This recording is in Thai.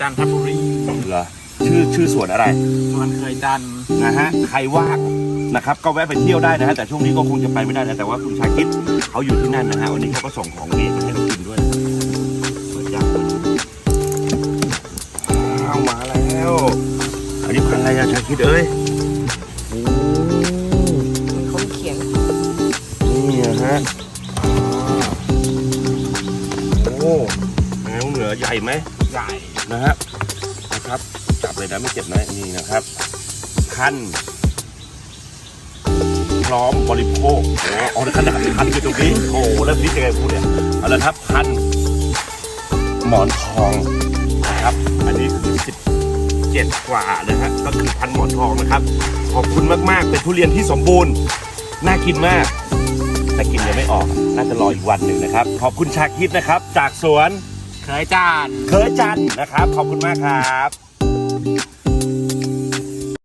จันทบุรีเหรอชื่อชื่อสวนอะไร สวนเคยจันทร์นะฮะใครว่างนะครับก็แวะไปเที่ยวได้นะฮะแต่ช่วงนี้ก็คงจะไปไม่ได้นะแต่ว่าคุณชาคิดเขาอยู่ที่นั่นนะฮะวันนี้เขาก็ส่งของดีมาให้เรากินด้วยเปิดยางเอามาแล้วอันนี้พันธุ์อะไรอะชาคิดเอ้ยโอ้เขาเขียนนี่นะฮะโอ้แมวเหนือใหญ่ไหม ใหญ่นะฮะนะครับ จับเลยนะไม่เจ็บนะนี่นะครับพันพร้อมบริโภคโอ้เอาขนาดพันอยู่ตรงนี้โอ้แล้วพี่จะไงพูดเนี่ยเอาละครับพันหมอนทองนะครับ อันนี้คือสิบเจ็ดกว่านะฮะก็คือพันหมอนทองนะครับ ขอบคุณมากๆเป็นทุเรียนที่สมบูรณ์น่ากินมากแต่กินยังไม่ออกน่าจะรออีกวันหนึ่งนะครับ ขอบคุณชาคิดนะครับ จากสวน เคยจันเคยจันนะครับ ขอบคุณมากครับ